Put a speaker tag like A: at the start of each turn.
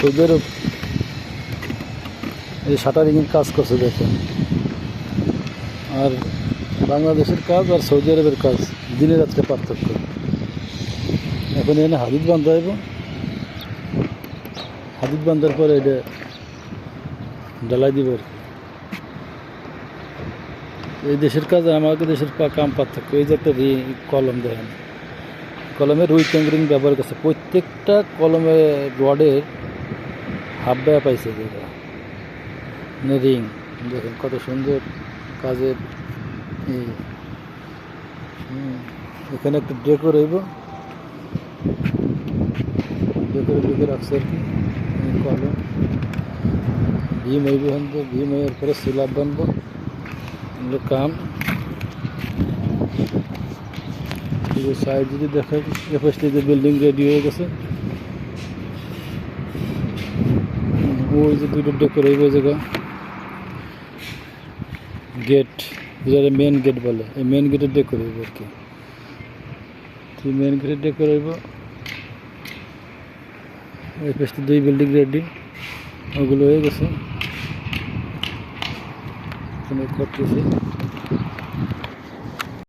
A: Saudi আরব এই শাটারিংয়ের কাজ করছে দেখেন। আর বাংলাদেশের কাজ আর সৌদি আরবের কাজ দিনে রাত্রে পার্থক্য। এখন এখানে হাদিদ বান্ধা হইব হাদিদ বান্ধার পরে এটা ঢালাই দিব। আর এই দেশের কাজ আর আমাদের দেশের কাম পার্থক্য। এই যে একটা কলম দেখেন। কলমে রুই ট্যাঙ্গরিং ব্যবহার করছে। প্রত্যেকটা কলমে রডের হাফ ব্যয় পাইছে যেটা মানে রিং দেখেন কত সুন্দর কাজের ই। হুম, এখানে একটা ডেকোর হইব। ডেকোরে ডেকে রাখছে আর কি এই কলম ভীম হইব হন ভীম হইয়ার পরে সিলাপ বানবো। কাম। সাইড যদি দেখা যে বিল্ডিং রেডি হয়ে গেছে। ওই যে দুটো ডেকোর ওই জায়গা। গেট যেটা মেন গেট বলে, এই মেন গেটের ডেকোর হইব আর কি। মেন গেটের ডেকোর হইব এফএসটি দুই বিল্ডিং রেডি ওগুলো হয়ে গেছে। করতেছি।